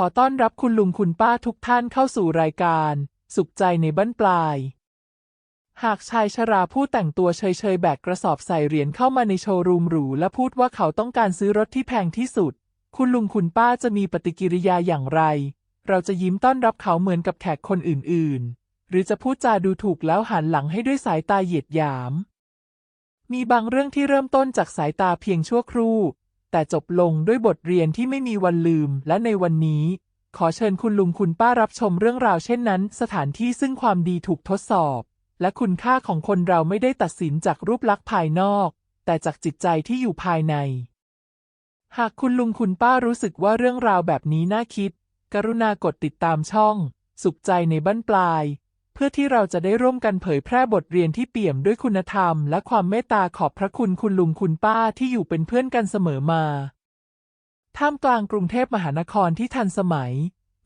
ขอต้อนรับคุณลุงคุณป้าทุกท่านเข้าสู่รายการ สุขใจในบ้านปลาย หากชายชราผู้แต่งตัวเฉยๆ แบกกระสอบใส่เหรียญเข้ามาในโชว์รูมหรู และพูดว่าเขาต้องการซื้อรถที่แพงที่สุด คุณลุงคุณป้าจะมีปฏิกิริยาอย่างไร เราจะยิ้มต้อนรับเขาเหมือนกับแขกคนอื่นๆ หรือจะพูดจาดูถูกแล้วหันหลังให้ด้วยสายตาเหยียดหยาม มีบางเรื่องที่เริ่มต้นจากสายตาเพียงชั่วครู่ แต่จบลงด้วยบทเรียนที่ไม่มีวันลืม และในวันนี้ ขอเชิญคุณลุงคุณป้ารับชมเรื่องราวเช่นนั้น สถานที่ซึ่งความดีถูกทดสอบ และคุณค่าของคนเราไม่ได้ตัดสินจากรูปลักษณ์ภายนอก แต่จากจิตใจที่อยู่ภายใน หากคุณลุงคุณป้ารู้สึกว่าเรื่องราวแบบนี้น่าคิด กรุณากดติดตามช่อง สุขใจในบ้านปลาย พื่อที่เราจะได้ร่วมกันเผยแพร่บทเรียนที่เปี่ยมด้วยคุณธรรม และความเมตตาขอบพระคุณคุณลุงคุณป้าที่อยู่เป็นเพื่อนกันเสมอมา ท่ามกลางกรุงเทพมหานครที่ทันสมัย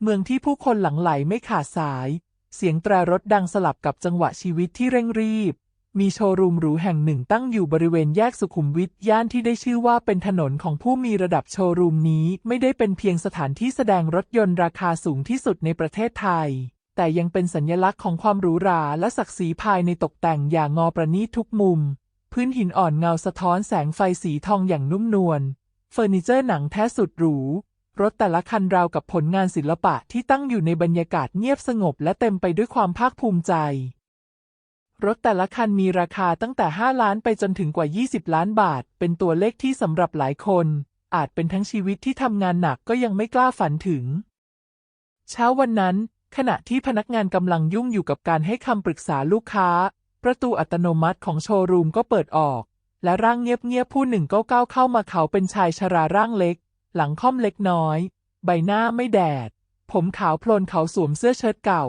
เมืองที่ผู้คนหลั่งไหลไม่ขาดสาย เสียงแตรรถดังสลับกับจังหวะชีวิตที่เร่งรีบ มีโชว์รูมหรูแห่งหนึ่งตั้งอยู่บริเวณแยกสุขุมวิทย่านที่ได้ชื่อว่าเป็นถนนของผู้มีระดับโชว์รูมนี้ไม่ได้เป็นเพียงสถานที่แสดงรถยนต์ราคาสูงที่สุดในประเทศไทย แต่ยังเป็นสัญลักษณ์ของความหรูหราและศักดิ์ศรีภายในตกแต่งอย่างงอประณีตทุกมุม พื้นหินอ่อนเงาสะท้อนแสงไฟสีทองอย่างนุ่มนวล เฟอร์นิเจอร์หนังแท้สุดหรู รถแต่ละคันราวกับผลงานศิลปะที่ตั้งอยู่ในบรรยากาศเงียบสงบและเต็มไปด้วยความภาคภูมิใจ รถแต่ละคันมีราคาตั้งแต่ 5 ล้านไปจนถึงกว่า 20 ล้านบาท เป็นตัวเลขที่สำหรับหลายคน อาจเป็นทั้งชีวิตที่ทำงานหนักก็ยังไม่กล้าฝันถึงเช้าวันนั้น ขณะที่พนักงานกำลังยุ่งอยู่กับการให้คำปรึกษาลูกค้า ประตูอัตโนมัติของโชว์รูมก็เปิดออก และร่างเงียบๆผู้หนึ่งก็ก้าวเข้ามาเขาเป็นชายชราร่างเล็ก หลังค่อมเล็กน้อย ใบหน้าไม่แดด ผมขาวโพลนเขาสวมเสื้อเชิ้ตเก่า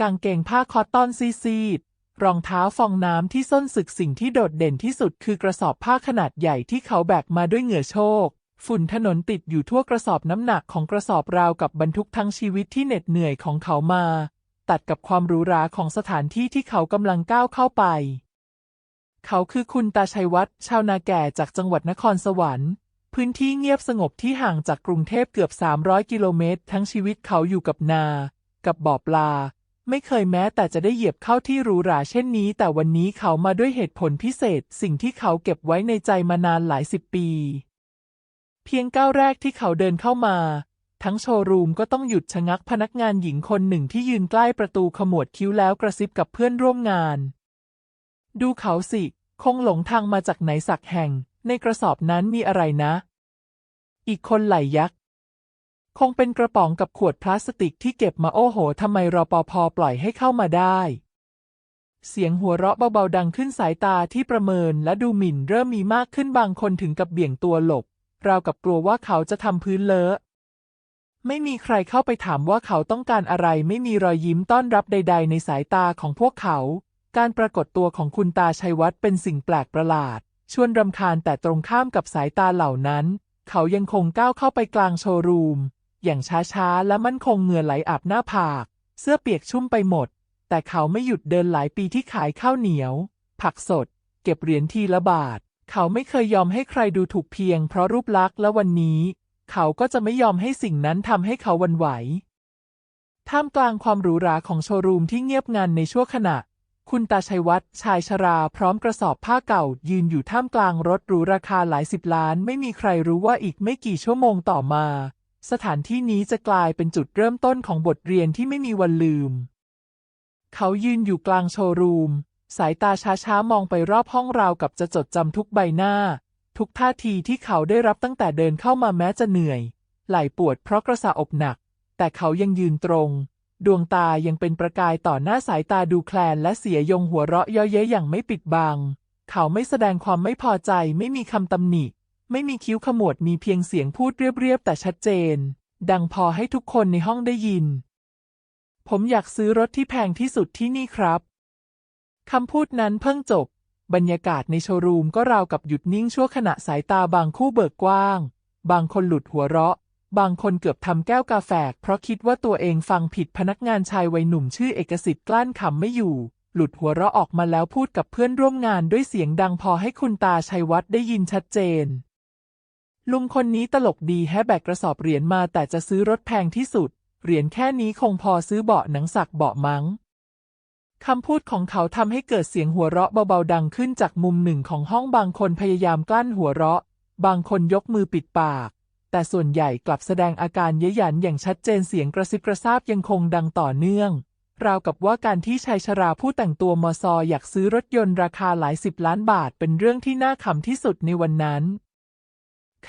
กางเกงผ้าคอตตอนซีดรองเท้าฟองน้ำที่ส้นสึกสิ่งที่โดดเด่นที่สุดคือกระสอบผ้าขนาดใหญ่ที่เขาแบกมาด้วยเหงื่อโชก ฝุ่นถนนติดอยู่ทั่วกระสอบน้ำหนักของกระสอบราวกับบรรทุกทั้งชีวิตที่เหน็ดเหนื่อยของเขามา ตัดกับความหรูหราของสถานที่ที่เขากำลังก้าวเข้าไป เขาคือคุณตาชัยวัฒน์ชาวนาแก่จากจังหวัดนครสวรรค์ พื้นที่เงียบสงบที่ห่างจากกรุงเทพเกือบ 300 กิโลเมตร ทั้งชีวิตเขาอยู่กับนา กับบ่อปลา ไม่เคยแม้แต่จะได้เหยียบเข้าที่หรูหราเช่นนี้ แต่วันนี้เขามาด้วยเหตุผลพิเศษ สิ่งที่เขาเก็บไว้ในใจมานานหลายสิบปี เพียงก้าวแรกที่เขาเดินเข้ามา ทั้งโชว์รูมก็ต้องหยุดชะงักพนักงานหญิงคนหนึ่งที่ยืนใกล้ประตูขมวดคิ้วแล้วกระซิบกับเพื่อนร่วมงาน ดูเขาสิ คงหลงทางมาจากไหนสักแห่ง ในกระสอบนั้นมีอะไรนะ อีกคนไหลยักษ์ คงเป็นกระป๋องกับขวดพลาสติกที่เก็บมาโอ้โหทำไมรอปภปล่อยให้เข้ามาได้เสียงหัวเราะเบาๆดังขึ้นสายตาที่ประเมินและดูหมิ่นเริ่มมีมากขึ้นบางคนถึงกับเบี่ยงตัวหลบ ราวกับกลัวว่าเขาจะทำพื้นเลอะ ไม่มีใครเข้าไปถามว่าเขาต้องการอะไรไม่มีรอยยิ้มต้อนรับใด ๆ ในสายตาของพวกเขา การปรากฏตัวของคุณตาชัยวัฒน์เป็นสิ่งแปลกประหลาด ชวนรำคาญแต่ตรงข้ามกับสายตาเหล่านั้น เขายังคงก้าวเข้าไปกลางโชว์รูม อย่างช้าๆ และมั่นคงเหงื่อไหลอาบหน้าผาก เสื้อเปียกชุ่มไปหมด แต่เขาไม่หยุดเดินหลายปีที่ขายข้าวเหนียว ผักสด เก็บเหรียญทีละบาท เขาไม่เคยยอมให้ใครดูถูกเพียงเพราะรูปลักษณ์และวันนี้ เขาก็จะไม่ยอมให้สิ่งนั้นทำให้เขาวันไหว ท่ามกลางความหรูหราของโชว์รูมที่เงียบงันในชั่วขณะ คุณตาชัยวัฒน์ชายชราพร้อมกระสอบผ้าเก่า ยืนอยู่ท่ามกลางรถหรูราคาหลายสิบล้าน ไม่มีใครรู้ว่าอีกไม่กี่ชั่วโมงต่อมา สถานที่นี้จะกลายเป็นจุดเริ่มต้นของบทเรียนที่ไม่มีวันลืม เขายืนอยู่กลางโชว์รูม สายตาช้าๆ มองไปรอบห้องราวกับจะจดจำทุกใบหน้า ทุกท่าทีที่เขาได้รับตั้งแต่เดินเข้ามาแม้จะเหนื่อย ไหล่ปวดเพราะกระสาอกหนัก แต่เขายังยืนตรง ดวงตายังเป็นประกายต่อหน้าสายตาดูแคลนและเสียยงหัวเราะเย้อเย้ยอย่างไม่ปิดบัง เขาไม่แสดงความไม่พอใจ ไม่มีคำตำหนิ ไม่มีคิ้วขมวด มีเพียงเสียงพูดเรียบๆแต่ชัดเจน ดังพอให้ทุกคนในห้องได้ยิน ผมอยากซื้อรถที่แพงที่สุดที่นี่ครับ คำพูดนั้นเพิ่งจบ บรรยากาศในโชว์รูมก็ราวกับหยุดนิ่งชั่วขณะสายตาบางคู่เบิกกว้าง บางคนหลุดหัวเราะ บางคนเกือบทำแก้วกาแฟเพราะคิดว่าตัวเองฟังผิดพนักงานชายวัยหนุ่มชื่อเอกสิทธิ์กลั้นขำไม่อยู่ หลุดหัวเราะออกมาแล้วพูดกับเพื่อนร่วมงานด้วยเสียงดังพอให้คุณตาชัยวัฒน์ได้ยินชัดเจน ลุงคนนี้ตลกดีแฮะแบกกระสอบเหรียญมาแต่จะซื้อรถแพงที่สุด เหรียญแค่นี้คงพอซื้อเบาะหนังสักเบาะมั้ง คำพูดของเขาทำให้เกิดเสียงหัวเราะเบาๆดังขึ้นจากมุมหนึ่งของห้องบางคนพยายามกลั้นหัวเราะ บางคนยกมือปิดปาก แต่ส่วนใหญ่กลับแสดงอาการเย้ยหยันอย่างชัดเจนเสียงกระซิบกระซาบยังคงดังต่อเนื่อง ราวกับว่าการที่ชายชราผู้แต่งตัวมอซออยากซื้อรถยนต์ราคาหลายสิบล้านบาทเป็นเรื่องที่น่าขำที่สุดในวันนั้น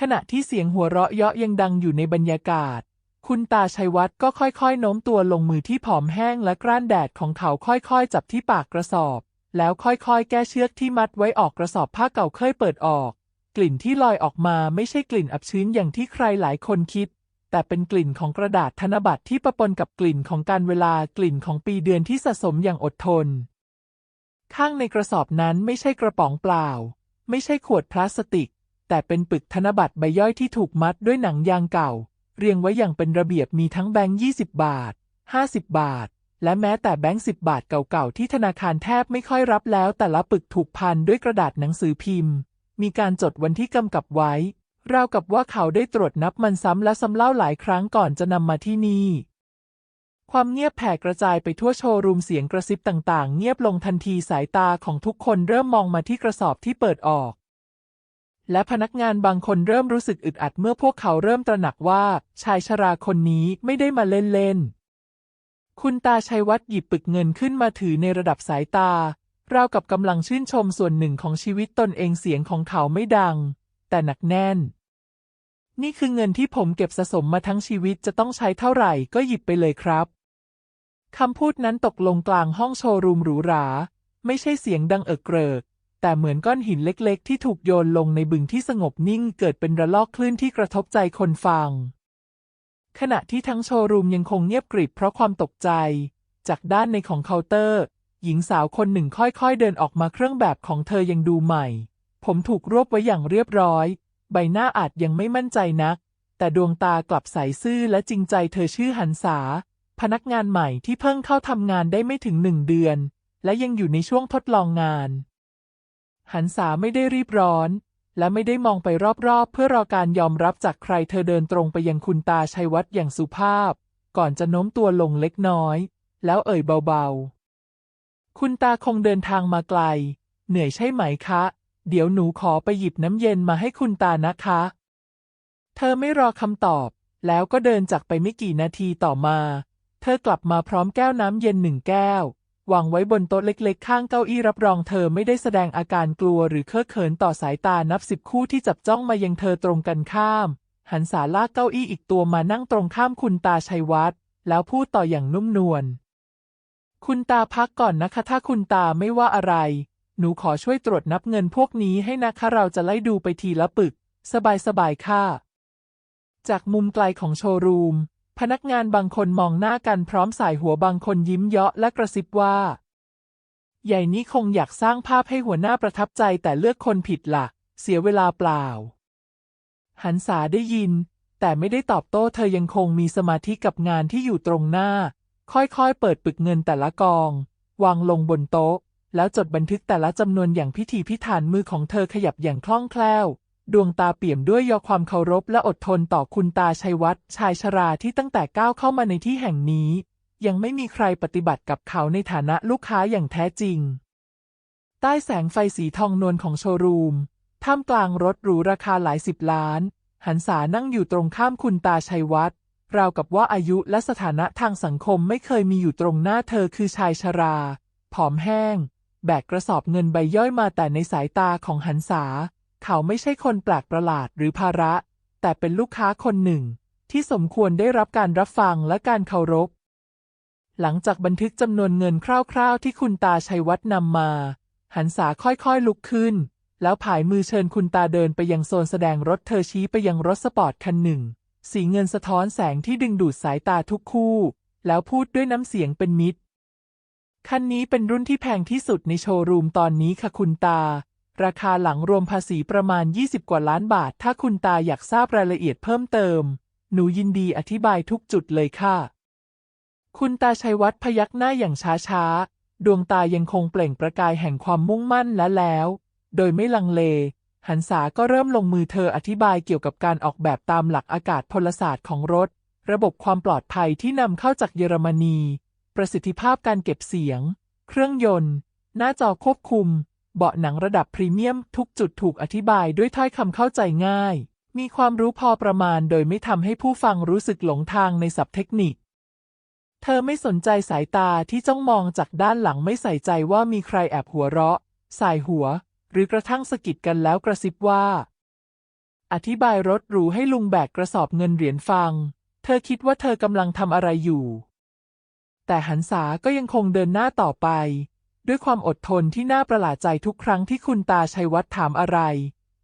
ขณะที่เสียงหัวเราะเยาะยังดังอยู่ในบรรยากาศ คุณตาชัยวัฒน์ก็ค่อยๆ โน้มตัวลงมือที่ผอมแห้งและกลั้นแดดของเขาค่อยๆ จับที่ปากกระสอบ แล้วค่อยๆ แก้เชือกที่มัดไว้ออกกระสอบผ้าเก่าเคยเปิดออก กลิ่นที่ลอยออกมาไม่ใช่กลิ่นอับชื้นอย่างที่ใครหลายคนคิด แต่เป็นกลิ่นของกระดาษธนบัตรที่ปะปนกับกลิ่นของการเวลากลิ่นของปีเดือนที่สะสมอย่างอดทน ข้างในกระสอบนั้นไม่ใช่กระป๋องเปล่า ไม่ใช่ขวดพลาสติก แต่เป็นปึกธนบัตรใบย่อยที่ถูกมัดด้วยหนังยางเก่า เรียงไว้อย่างเป็นระเบียบมีทั้งแบงค์20 บาท 50 บาท และแม้แต่แบงค์10 บาทเก่าๆ ที่ธนาคารแทบไม่ค่อยรับแล้ว แต่ละปึกถูกพันด้วยกระดาษหนังสือพิมพ์ มีการจดวันที่กำกับไว้ ราวกับว่าเขาได้ตรวจนับมันซ้ำและซ้ำเล่าหลายครั้งก่อนจะนำมาที่นี่ ความเงียบแผ่กระจายไปทั่วโชว์รูมเสียงกระซิบต่างๆ เงียบลงทันทีสายตาของทุกคนเริ่มมองมาที่กระสอบที่เปิดออก และพนักงานบางคนเริ่มรู้สึกอึดอัดเมื่อพวกเขาเริ่มตระหนักว่า ชายชราคนนี้ไม่ได้มาเล่นๆ คุณตาชัยวัฒน์หยิบปึกเงินขึ้นมาถือในระดับสายตา ราวกับกำลังชื่นชมส่วนหนึ่งของชีวิตตนเองเสียงของเขาไม่ดัง แต่หนักแน่น นี่คือเงินที่ผมเก็บสะสมมาทั้งชีวิตจะต้องใช้เท่าไหร่ก็หยิบไปเลยครับคำพูดนั้นตกลงกลางห้องโชว์รูมหรูหรา ไม่ใช่เสียงดังเอิกเกริก แต่เหมือนก้อนหินเล็กๆ ที่ถูกโยนลงในบึงที่สงบนิ่งเกิดเป็นระลอกคลื่นที่กระทบใจคนฟัง ขณะที่ทั้งโชว์รูมยังคงเงียบกริบเพราะความตกใจ จากด้านในของเคาน์เตอร์ หญิงสาวคนหนึ่งค่อยๆ เดินออกมาเครื่องแบบของเธอยังดูใหม่ ผมถูกรวบไว้อย่างเรียบร้อย ใบหน้าอาจยังไม่มั่นใจนัก แต่ดวงตากลับใสซื่อและจริงใจเธอชื่อหันษา พนักงานใหม่ที่เพิ่งเข้าทำงานได้ไม่ถึงหนึ่งเดือน และยังอยู่ในช่วงทดลองงาน หันษาไม่ได้รีบร้อน และไม่ได้มองไปรอบๆ เพื่อรอการยอมรับจากใครเธอเดินตรงไปยังคุณตาชัยวัฒน์อย่างสุภาพ ก่อนจะโน้มตัวลงเล็กน้อย แล้วเอ่ยเบาๆ คุณตาคงเดินทางมาไกล เหนื่อยใช่ไหมคะ เดี๋ยวหนูขอไปหยิบน้ำเย็นมาให้คุณตานะคะ เธอไม่รอคำตอบ แล้วก็เดินจากไปไม่กี่นาทีต่อมา เธอกลับมาพร้อมแก้วน้ำเย็นหนึ่งแก้ว วางไว้บนโต๊ะเล็กๆ ข้างเก้าอี้รับรองเธอไม่ได้แสดงอาการกลัวหรือเคอะเขินต่อสายตานับสิบคู่ที่จับจ้องมายังเธอตรงกันข้าม หันสาลากเก้าอี้อีกตัวมานั่งตรงข้ามคุณตาชัยวัฒน์แล้วพูดต่ออย่างนุ่มนวล คุณตาพักก่อนนะคะ ถ้าคุณตาไม่ว่าอะไร หนูขอช่วยตรวจนับเงินพวกนี้ให้นะคะเราจะไล่ดูไปทีละปึก สบายๆค่ะ จากมุมไกลของโชว์รูม พนักงานบางคนมองหน้ากันพร้อมสายหัวบางคนยิ้มเยาะและกระซิบว่า ใหญ่นี้คงอยากสร้างภาพให้หัวหน้าประทับใจแต่เลือกคนผิดละ่ะ เสียเวลาเปล่า หันษาได้ยิน แต่ไม่ได้ตอบโต้เธอยังคงมีสมาธิกับงานที่อยู่ตรงหน้า ค่อยๆ เปิดปึกเงินแต่ละกอง วางลงบนโต๊ะ แล้วจดบันทึกแต่ละจำนวนอย่างพิธีพิถันมือของเธอขยับอย่างคล่องแคล่ว ดวงตาเปี่ยมด้วยยอความเคารพและอดทนต่อคุณตาชัยวัฒน์ชายชราที่ตั้งแต่ก้าวเข้ามาในที่แห่งนี้ ยังไม่มีใครปฏิบัติกับเขาในฐานะลูกค้าอย่างแท้จริง ใต้แสงไฟสีทองนวลของโชว์รูม ท่ามกลางรถหรูราคาหลายสิบล้าน หันษานั่งอยู่ตรงข้ามคุณตาชัยวัฒน์ราวกับว่าอายุและสถานะทางสังคมไม่เคยมีอยู่ตรงหน้าเธอคือชายชรา ผอมแห้ง แบกกระสอบเงินใบย่อยมาแต่ในสายตาของหันษา เขาไม่ใช่คนแปลกประหลาดหรือภาระ แต่เป็นลูกค้าคนหนึ่ง ที่สมควรได้รับการรับฟังและการเคารพ หลังจากบันทึกจำนวนเงินคร่าว ๆ ที่คุณตาชัยวัฒน์นำมา หันษาค่อยๆลุกขึ้น แล้วผายมือเชิญคุณตาเดินไปยังโซนแสดงรถเธอชี้ไปยังรถสปอร์ตคันหนึ่ง สีเงินสะท้อนแสงที่ดึงดูดสายตาทุกคู่ แล้วพูดด้วยน้ำเสียงเป็นมิตรคันนี้เป็นรุ่นที่แพงที่สุดในโชว์รูมตอนนี้ค่ะคุณตา ราคาหลังรวมภาษีประมาณ 20 กว่าล้านบาท ถ้าคุณตาอยากทราบรายละเอียดเพิ่มเติม หนูยินดีอธิบายทุกจุดเลยค่ะ คุณตาชัยวัฒน์พยักหน้าอย่างช้าๆ ดวงตายังคงเปล่งประกายแห่งความมุ่งมั่นและแล้ว โดยไม่ลังเล หันษาก็เริ่มลงมือเธออธิบายเกี่ยวกับการออกแบบตามหลักอากาศพลศาสตร์ของรถ ระบบความปลอดภัยที่นำเข้าจากเยอรมนี ประสิทธิภาพการเก็บเสียง เครื่องยนต์ หน้าจอควบคุม เบาะหนังระดับพรีเมียมทุกจุดถูกอธิบายด้วยถ้อยคำเข้าใจง่าย มีความรู้พอประมาณโดยไม่ทำให้ผู้ฟังรู้สึกหลงทางในศัพท์เทคนิค เธอไม่สนใจสายตาที่จ้องมองจากด้านหลังไม่ใส่ใจว่ามีใครแอบหัวเราะ สายหัว หรือกระทั่งสะกิดกันแล้วกระซิบว่า อธิบายรถหรูให้ลุงแบกกระสอบเงินเหรียญฟัง เธอคิดว่าเธอกำลังทำอะไรอยู่ แต่หันษาก็ยังคงเดินหน้าต่อไป ด้วยความอดทนที่น่าประหลาดใจทุกครั้งที่คุณตาชัยวัฒน์ถามอะไร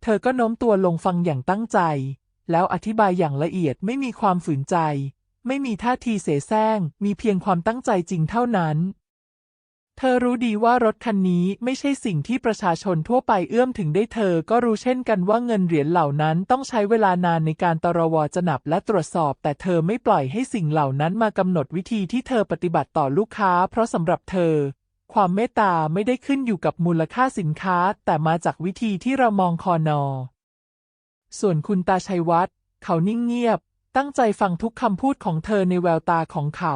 เธอก็โน้มตัวลงฟังอย่างตั้งใจ แล้วอธิบายอย่างละเอียดไม่มีความฝืนใจ ไม่มีท่าทีเสแสร้ง มีเพียงความตั้งใจจริงเท่านั้น เธอรู้ดีว่ารถคันนี้ไม่ใช่สิ่งที่ประชาชนทั่วไปเอื้อมถึงได้เธอก็รู้เช่นกันว่าเงินเหรียญเหล่านั้นต้องใช้เวลานานในการตรวจนับและตรวจสอบ แต่เธอไม่ปล่อยให้สิ่งเหล่านั้นมากำหนดวิธีที่เธอปฏิบัติต่อลูกค้า เพราะสำหรับเธอ ความเมตตาไม่ได้ขึ้นอยู่กับมูลค่าสินค้า แต่มาจากวิธีที่เรามองคอนอ ส่วนคุณตาชัยวัฒน์เขานิ่งเงียบ ตั้งใจฟังทุกคำพูดของเธอในแววตาของเขา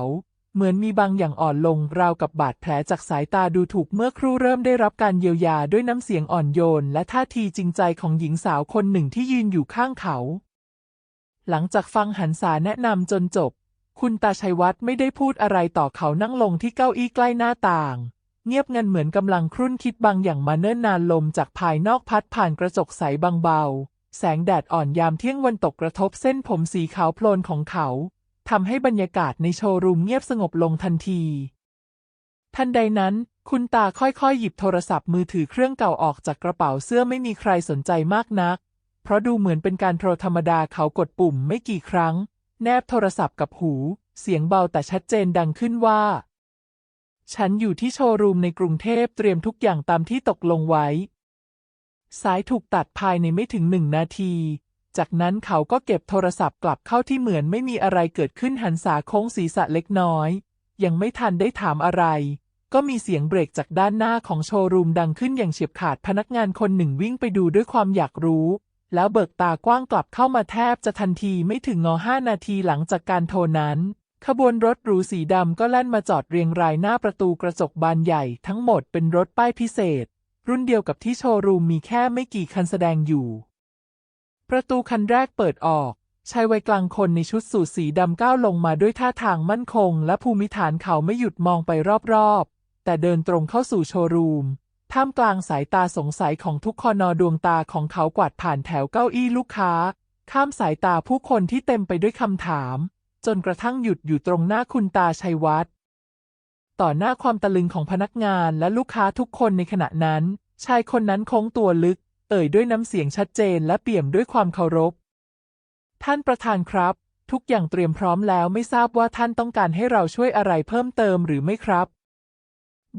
เหมือนมีบางอย่างอ่อนลงราวกับบาดแผลจากสายตาดูถูกเมื่อครู่เริ่มได้รับการเยียวยาด้วยน้ำเสียงอ่อนโยน และท่าทีจริงใจของหญิงสาวคนหนึ่งที่ยืนอยู่ข้างเขา หลังจากฟังหันษาแนะนำจนจบ คุณตาชัยวัฒน์ไม่ได้พูดอะไรต่อเขานั่งลงที่เก้าอี้ใกล้หน้าต่าง เงียบงันเหมือนกำลังครุ่นคิดบางอย่างมาเนิ่นนานลมจากภายนอกพัดผ่านกระจกใสบางเบา แสงแดดอ่อนยามเที่ยงวันตกกระทบเส้นผมสีขาวโพลนของเขาทำให้บรรยากาศในโชว์รูมเงียบสงบลงทันที ทันใดนั้น คุณตาค่อยๆ หยิบโทรศัพท์มือถือเครื่องเก่าออกจากกระเป๋าเสื้อไม่มีใครสนใจมากนัก เพราะดูเหมือนเป็นการโทรธรรมดาเขากดปุ่มไม่กี่ครั้ง แนบโทรศัพท์กับหู เสียงเบาแต่ชัดเจนดังขึ้นว่า ฉันอยู่ที่โชว์รูมในกรุงเทพเตรียมทุกอย่างตามที่ตกลงไว้ สายถูกตัดภายในไม่ถึงหนึ่งนาที จากนั้นเขาก็เก็บโทรศัพท์กลับเข้าที่เหมือนไม่มีอะไรเกิดขึ้นหันษาโค้งศีรษะเล็กน้อย ยังไม่ทันได้ถามอะไร ก็มีเสียงเบรกจากด้านหน้าของโชว์รูมดังขึ้นอย่างเฉียบขาดพนักงานคนหนึ่งวิ่งไปดูด้วยความอยากรู้แล้วเบิกตากว้างกลับเข้ามาแทบจะทันทีไม่ถึงงอห้านาทีหลังจากการโทรนั้น ขบวนรถหรูสีดำก็แล่นมาจอดเรียงรายหน้าประตูกระจกบานใหญ่ทั้งหมดเป็นรถป้ายพิเศษ รุ่นเดียวกับที่โชว์รูมมีแค่ไม่กี่คันแสดงอยู่ ประตูคันแรกเปิดออกชายวัยกลางคนในชุดสูทสีดำก้าวลงมาด้วยท่าทางมั่นคง และภูมิฐานเขาไม่หยุดมองไปรอบๆ แต่เดินตรงเข้าสู่โชว์รูม ท่ามกลางสายตาสงสัยของทุกคอนอดวงตาของเขากวาดผ่านแถวเก้าอี้ลูกค้า ข้ามสายตาผู้คนที่เต็มไปด้วยคำถาม จนกระทั่งหยุดอยู่ตรงหน้าคุณตาชัยวัฒน์ต่อหน้าความตะลึงของพนักงานและลูกค้าทุกคนในขณะนั้น ชายคนนั้นโค้งตัวลึก เอ่ยด้วยน้ำเสียงชัดเจนและเปี่ยมด้วยความเคารพ ท่านประธานครับ ทุกอย่างเตรียมพร้อมแล้วไม่ทราบว่าท่านต้องการให้เราช่วยอะไรเพิ่มเติมหรือไม่ครับ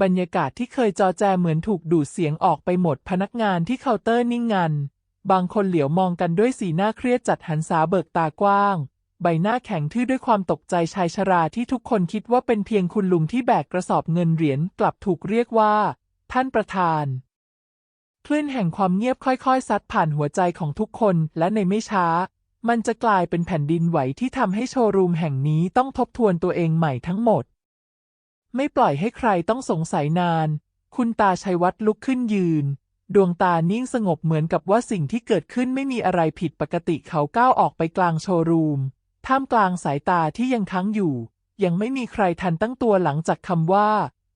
บรรยากาศที่เคยจอแจเหมือนถูกดูดเสียงออกไปหมดพนักงานที่เคาน์เตอร์นิ่งงัน บางคนเหลียวมองกันด้วยสีหน้าเครียดจัดหันษาเบิกตากว้าง ใบหน้าแข็งทื่อด้วยความตกใจชายชราที่ทุกคนคิดว่าเป็นเพียงคุณลุงที่แบกกระสอบเงินเหรียญกลับถูกเรียกว่า ท่านประธานคลื่นแห่งความเงียบค่อยๆซัดผ่านหัวใจของทุกคนและในไม่ช้า มันจะกลายเป็นแผ่นดินไหวที่ทำให้โชว์รูมแห่งนี้ต้องทบทวนตัวเองใหม่ทั้งหมด ไม่ปล่อยให้ใครต้องสงสัยนาน คุณตาชัยวัฒน์ลุกขึ้นยืน ดวงตานิ่งสงบเหมือนกับว่าสิ่งที่เกิดขึ้นไม่มีอะไรผิดปกติเขาก้าวออกไปกลางโชว์รูม ท่ามกลางสายตาที่ยังค้างอยู่ ยังไม่มีใครทันตั้งตัวหลังจากคำว่า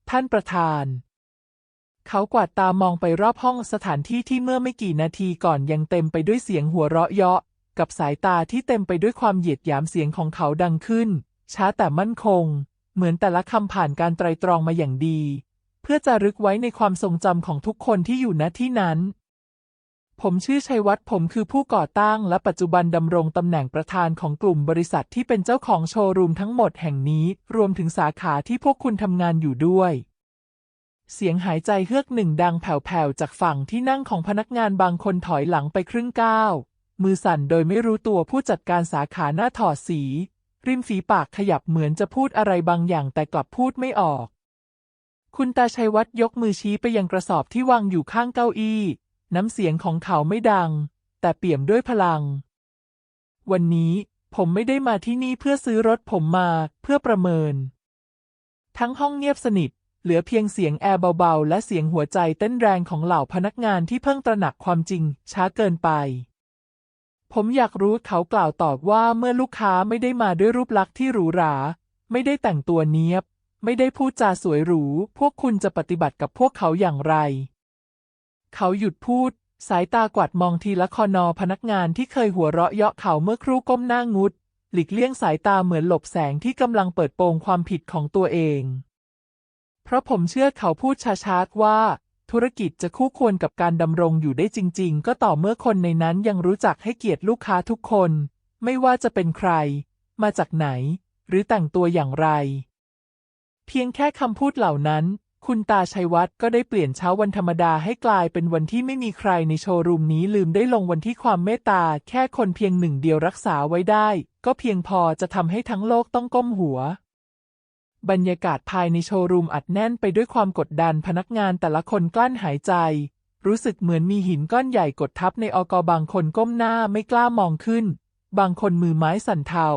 ท่านประธาน เขากวาดตามองไปรอบห้องสถานที่ที่เมื่อไม่กี่นาทีก่อนยังเต็มไปด้วยเสียงหัวเราะเยาะ กับสายตาที่เต็มไปด้วยความเหยียดหยามเสียงของเขาดังขึ้น ช้าแต่มั่นคง เหมือนแต่ละคำผ่านการไตรตรองมาอย่างดี เพื่อจะรึกไว้ในความทรงจำของทุกคนที่อยู่ณที่นั้น ผมชื่อชัยวัฒน์ผมคือผู้ก่อตั้งและปัจจุบันดำรงตำแหน่งประธานของกลุ่มบริษัทที่เป็นเจ้าของโชว์รูมทั้งหมดแห่งนี้ รวมถึงสาขาที่พวกคุณทำงานอยู่ด้วย เสียงหายใจเฮือกหนึ่งดังแผ่วๆจากฝั่งที่นั่งของพนักงานบางคนถอยหลังไปครึ่งก้าวมือสั่นโดยไม่รู้ตัวผู้จัดการสาขาหน้าถอดสี ริมฝีปากขยับเหมือนจะพูดอะไรบางอย่างแต่กลับพูดไม่ออก คุณตาชัยวัฒน์ยกมือชี้ไปยังกระสอบที่วางอยู่ข้างเก้าอี้ น้ำเสียงของเขาไม่ดัง แต่เปี่ยมด้วยพลัง วันนี้ผมไม่ได้มาที่นี่เพื่อซื้อรถผมมาเพื่อประเมิน ทั้งห้องเงียบสนิท เหลือเพียงเสียงแอร์เบาๆ และเสียงหัวใจเต้นแรงของเหล่าพนักงานที่เพิ่งตระหนักความจริงช้าเกินไป ผมอยากรู้เขากล่าวตอบว่าเมื่อลูกค้าไม่ได้มาด้วยรูปลักษณ์ที่หรูหรา ไม่ได้แต่งตัวเนียบ ไม่ได้พูดจาสวยหรู พวกคุณจะปฏิบัติกับพวกเขาอย่างไร เขาหยุดพูด สายตากวาดมองทีละคอนอพนักงานที่เคยหัวเราะเยาะเขาเมื่อครู่ก้มหน้างุด หลีกเลี่ยงสายตาเหมือนหลบแสงที่กำลังเปิดโปงความผิดของตัวเอง เพราะผมเชื่อเขาพูดช้าๆว่า ธุรกิจจะคู่ควรกับการดำรงอยู่ได้จริง ๆ ก็ต่อเมื่อคนในนั้นยังรู้จักให้เกียรติลูกค้าทุกคน ไม่ว่าจะเป็นใคร มาจากไหน หรือแต่งตัวอย่างไร เพียงแค่คำพูดเหล่านั้น คุณตาชัยวัฒน์ก็ได้เปลี่ยนเช้าวันธรรมดาให้กลายเป็นวันที่ไม่มีใครในโชว์รูมนี้ลืมได้ลงวันที่ความเมตตา แค่คนเพียงหนึ่งเดียวรักษาไว้ได้ ก็เพียงพอจะทำให้ทั้งโลกต้องก้มหัว บรรยากาศภายในโชว์รูมอัดแน่นไปด้วยความกดดันพนักงานแต่ละคนกลั้นหายใจ รู้สึกเหมือนมีหินก้อนใหญ่กดทับในอกบางคนก้มหน้าไม่กล้ามองขึ้น บางคนมือไม้สั่นเทา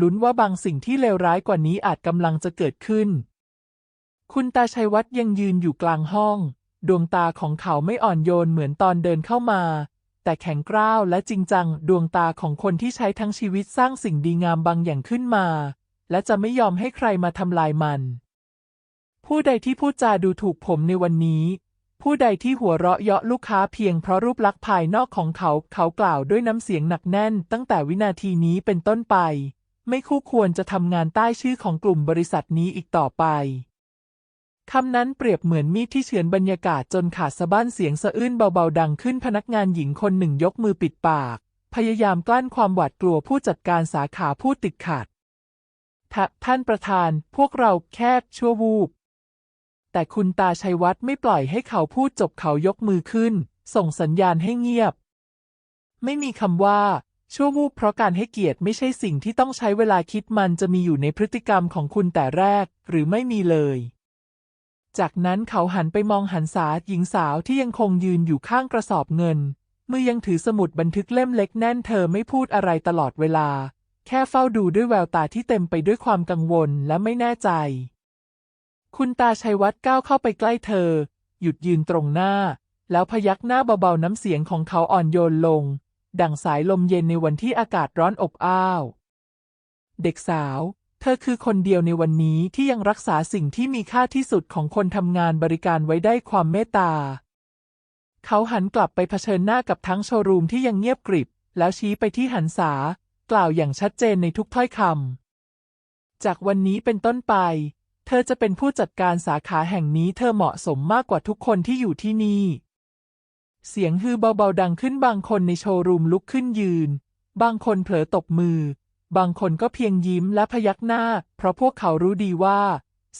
ลุ้นว่าบางสิ่งที่เลวร้ายกว่านี้อาจกำลังจะเกิดขึ้น คุณตาชัยวัฒน์ยังยืนอยู่กลางห้อง ดวงตาของเขาไม่อ่อนโยนเหมือนตอนเดินเข้ามา แต่แข็งกร้าวและจริงจัง ดวงตาของคนที่ใช้ทั้งชีวิตสร้างสิ่งดีงามบางอย่างขึ้นมา และจะไม่ยอมให้ใครมาทำลายมัน ผู้ใดที่พูดจาดูถูกผมในวันนี้ ผู้ใดที่หัวเราะเยาะลูกค้าเพียงเพราะรูปลักษณ์ภายนอกของเขา เขากล่าวด้วยน้ำเสียงหนักแน่น ตั้งแต่วินาทีนี้เป็นต้นไป ไม่คู่ควรจะทำงานใต้ชื่อของกลุ่มบริษัทนี้อีกต่อไป คำนั้นเปรียบเหมือนมีดที่เฉือนบรรยากาศจนขาดสะบั้นเสียงสะอื้นเบาๆดังขึ้นพนักงานหญิงคนหนึ่งยกมือปิดปาก พยายามกลั้นความหวาดกลัวผู้จัดการสาขาพูดติดขัดทะท่านประธาน พวกเราแค่ชั่ววูบ แต่คุณตาชัยวัฒน์ไม่ปล่อยให้เขาพูดจบเขายกมือขึ้น ส่งสัญญาณให้เงียบ ไม่มีคำว่าชั่ววูบเพราะการให้เกียรติไม่ใช่สิ่งที่ต้องใช้เวลาคิดมันจะมีอยู่ในพฤติกรรมของคุณแต่แรก หรือไม่มีเลย จากนั้นเขาหันไปมองหันษาหญิงสาวที่ยังคงยืนอยู่ข้างกระสอบเงิน มือยังถือสมุดบันทึกเล่มเล็กแน่นเธอไม่พูดอะไรตลอดเวลา แค่เฝ้าดูด้วยแววตาที่เต็มไปด้วยความกังวลและไม่แน่ใจ คุณตาชัยวัฒน์ก้าวเข้าไปใกล้เธอ หยุดยืนตรงหน้า แล้วพยักหน้าเบาๆน้ำเสียงของเขาอ่อนโยนลง ดั่งสายลมเย็นในวันที่อากาศร้อนอบอ้าว เด็กสาว เธอคือคนเดียวในวันนี้ที่ยังรักษาสิ่งที่มีค่าที่สุดของคนทำงานบริการไว้ได้ความเมตตา เขาหันกลับไปเผชิญหน้ากับทั้งโชว์รูมที่ยังเงียบกริบ แล้วชี้ไปที่หันษา กล่าวอย่างชัดเจนในทุกถ้อยคำ จากวันนี้เป็นต้นไป เธอจะเป็นผู้จัดการสาขาแห่งนี้เธอเหมาะสมมากกว่าทุกคนที่อยู่ที่นี่ เสียงฮือเบาๆดังขึ้นบางคนในโชว์รูมลุกขึ้นยืน บางคนเผลอตบมือ บางคนก็เพียงยิ้มและพยักหน้า เพราะพวกเขารู้ดีว่า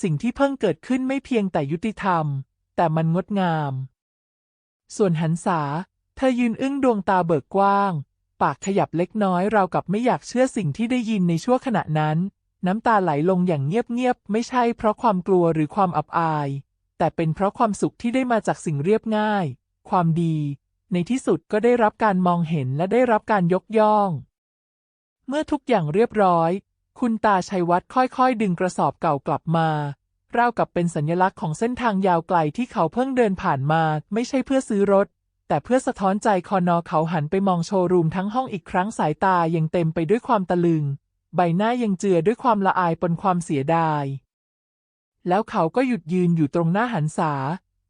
สิ่งที่เพิ่งเกิดขึ้นไม่เพียงแต่ยุติธรรม แต่มันงดงาม ส่วนหันษา เธอยืนอึ้งดวงตาเบิกกว้าง ปากขยับเล็กน้อยราวกับไม่อยากเชื่อสิ่งที่ได้ยินในชั่วขณะนั้น น้ำตาไหลลงอย่างเงียบๆ ไม่ใช่เพราะความกลัวหรือความอับอาย แต่เป็นเพราะความสุขที่ได้มาจากสิ่งเรียบง่าย ความดี ในที่สุดก็ได้รับการมองเห็นและได้รับการยกย่อง เมื่อทุกอย่างเรียบร้อย คุณตาชัยวัฒน์ค่อยๆ ดึงกระสอบเก่ากลับมาราวกับเป็นสัญลักษณ์ของเส้นทางยาวไกลที่เขาเพิ่งเดินผ่านมา ไม่ใช่เพื่อซื้อรถ แต่เพื่อสะท้อนใจคอนอเขาหันไปมองโชว์รูมทั้งห้องอีกครั้งสายตายังเต็มไปด้วยความตะลึง ใบหน้ายังเจือด้วยความละอายปนความเสียดาย แล้วเขาก็หยุดยืนอยู่ตรงหน้าหันษา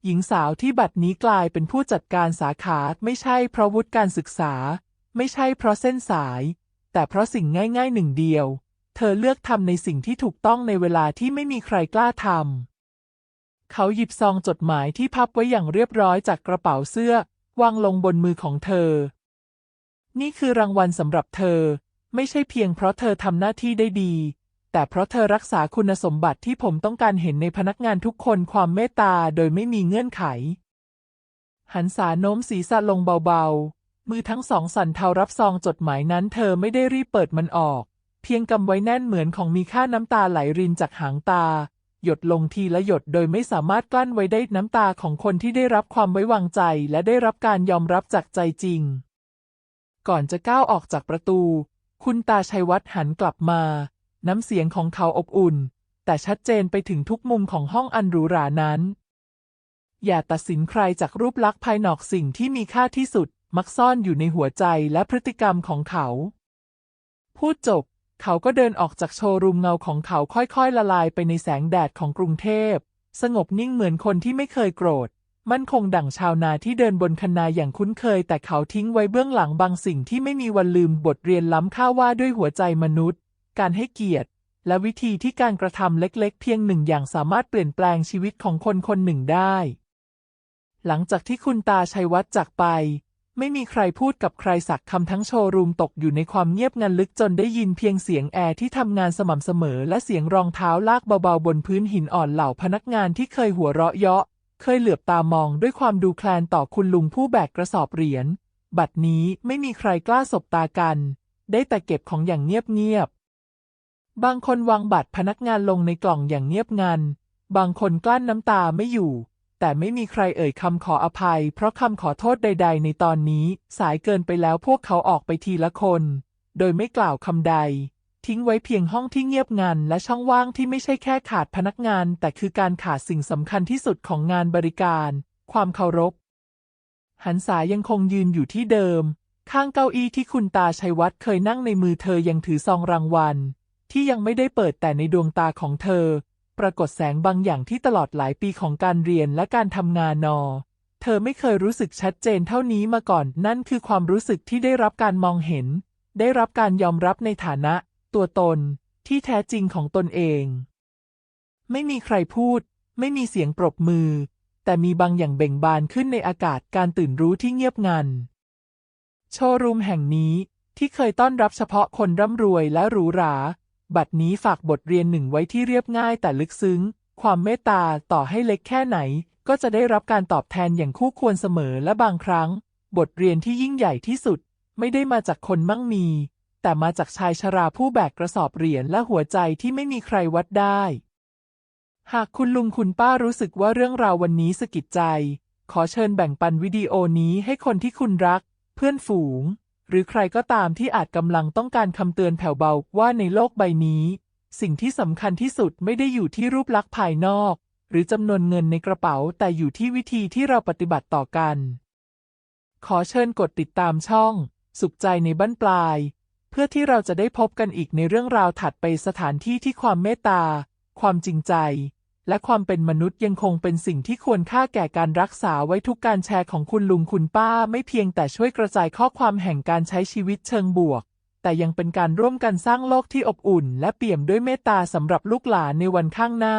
หญิงสาวที่บัดนี้กลายเป็นผู้จัดการสาขาไม่ใช่เพราะวุฒิการศึกษา ไม่ใช่เพราะเส้นสาย แต่เพราะสิ่งง่ายๆหนึ่งเดียว เธอเลือกทำในสิ่งที่ถูกต้องในเวลาที่ไม่มีใครกล้าทำ เขาหยิบซองจดหมายที่พับไว้อย่างเรียบร้อยจากกระเป๋าเสื้อ วางลงบนมือของเธอ นี่คือรางวัลสำหรับเธอ ไม่ใช่เพียงเพราะเธอทำหน้าที่ได้ดี แต่เพราะเธอรักษาคุณสมบัติที่ผมต้องการเห็นในพนักงานทุกคนความเมตตาโดยไม่มีเงื่อนไข หันษาโน้มศีรษะลงเบาๆ มือทั้งสองสั่นเทารับซองจดหมายนั้น เธอไม่ได้รีบเปิดมันออก เพียงกำไว้แน่นเหมือนของมีค่าน้ำตาไหลรินจากหางตา หยดลงทีละหยดโดยไม่สามารถกลั้นไว้ได้น้ำตาของคนที่ได้รับความไว้วางใจ และได้รับการยอมรับจากใจจริง ก่อนจะก้าวออกจากประตู คุณตาชัยวัฒน์หันกลับมา น้ำเสียงของเขาอบอุ่น แต่ชัดเจนไปถึงทุกมุมของห้องอันหรูหรานั้น อย่าตัดสินใครจากรูปลักษณ์ภายนอกสิ่งที่มีค่าที่สุด มักซ่อนอยู่ในหัวใจและพฤติกรรมของเขา พูดจบ เขาก็เดินออกจากโชว์รูมเงาของเขาค่อยๆ ละลายไปในแสงแดดของกรุงเทพ สงบนิ่งเหมือนคนที่ไม่เคยโกรธ มั่นคงดั่งชาวนาที่เดินบนคันนาอย่างคุ้นเคย แต่เขาทิ้งไว้เบื้องหลังบางสิ่งที่ไม่มีวันลืมบทเรียนล้ำค่าว่าด้วยหัวใจมนุษย์ การให้เกียรติ และวิธีที่การกระทำเล็กๆ เพียงหนึ่งอย่างสามารถเปลี่ยนแปลงชีวิตของคนคนหนึ่งได้หลังจากที่คุณตาชัยวัฒน์จากไป ไม่มีใครพูดกับใครสักคำทั้งโชว์รูมตกอยู่ในความเงียบงันลึกจนได้ยินเพียงเสียงแอร์ที่ทำงานสม่ำเสมอ และเสียงรองเท้าลากเบาๆบนพื้นหินอ่อนเหล่าพนักงานที่เคยหัวเราะเยาะ เคยเหลือบตามองด้วยความดูแคลนต่อคุณลุงผู้แบกกระสอบเหรียญ บัดนี้ไม่มีใครกล้าสบตากัน ได้แต่เก็บของอย่างเงียบๆ บางคนวางบัตรพนักงานลงในกล่องอย่างเงียบงัน บางคนกลั้นน้ำตาไม่อยู่ แต่ไม่มีใครเอ่ยคำขออภัย เพราะคำขอโทษใด ๆ ในตอนนี้ สายเกินไปแล้วพวกเขาออกไปทีละคน โดยไม่กล่าวคำใด ทิ้งไว้เพียงห้องที่เงียบงันและช่องว่างที่ไม่ใช่แค่ขาดพนักงาน แต่คือการขาดสิ่งสำคัญที่สุดของงานบริการ ความเคารพ หันษายังคงยืนอยู่ที่เดิม ข้างเก้าอี้ที่คุณตาชัยวัฒน์เคยนั่งในมือเธอยังถือซองรางวัล ที่ยังไม่ได้เปิดแต่ในดวงตาของเธอ ปรากฏแสงบางอย่างที่ตลอดหลายปีของการเรียนและการทำงานนอ เธอไม่เคยรู้สึกชัดเจนเท่านี้มาก่อน นั่นคือความรู้สึกที่ได้รับการมองเห็น ได้รับการยอมรับในฐานะ ตัวตน ที่แท้จริงของตนเอง ไม่มีใครพูด ไม่มีเสียงปรบมือ แต่มีบางอย่างเบ่งบานขึ้นในอากาศการตื่นรู้ที่เงียบงัน โชว์รูมแห่งนี้ที่เคยต้อนรับเฉพาะคนร่ำรวยและหรูหรา บัดนี้ฝากบทเรียนหนึ่งไว้ที่เรียบง่ายแต่ลึกซึ้ง ความเมตตาต่อให้เล็กแค่ไหน ก็จะได้รับการตอบแทนอย่างคู่ควรเสมอและบางครั้ง บทเรียนที่ยิ่งใหญ่ที่สุด ไม่ได้มาจากคนมั่งมี แต่มาจากชายชราผู้แบกกระสอบเหรียญและหัวใจที่ไม่มีใครวัดได้ หากคุณลุงคุณป้ารู้สึกว่าเรื่องราววันนี้สะกิดใจ ขอเชิญแบ่งปันวิดีโอนี้ให้คนที่คุณรัก เพื่อนฝูง หรือใครก็ตามที่อาจกำลังต้องการคำเตือนแผ่วเบาว่าในโลกใบนี้ สิ่งที่สำคัญที่สุดไม่ได้อยู่ที่รูปลักษณ์ภายนอก หรือจำนวนเงินในกระเป๋า แต่อยู่ที่วิธีที่เราปฏิบัติต่อกัน ขอเชิญกดติดตามช่อง สุขใจในบั้นปลาย เพื่อที่เราจะได้พบกันอีกในเรื่องราวถัดไปสถานที่ที่ความเมตตา ความจริงใจ และความเป็นมนุษย์ยังคงเป็นสิ่งที่ควรค่าแก่การรักษาไว้ทุกการแชร์ของคุณลุงคุณป้า ไม่เพียงแต่ช่วยกระจายข้อความแห่งการใช้ชีวิตเชิงบวก แต่ยังเป็นการร่วมกันสร้างโลกที่อบอุ่น และเปี่ยมด้วยเมตตาสำหรับลูกหลานในวันข้างหน้า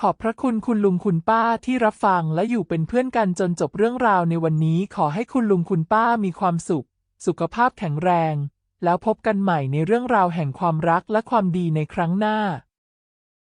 ขอบพระคุณคุณลุงคุณป้าที่รับฟังและอยู่เป็นเพื่อนกันจนจบเรื่องราวในวันนี้ ขอให้คุณลุงคุณป้ามีความสุข สุขภาพแข็งแรง แล้วพบกันใหม่ในเรื่องราวแห่งความรักและความดีในครั้งหน้า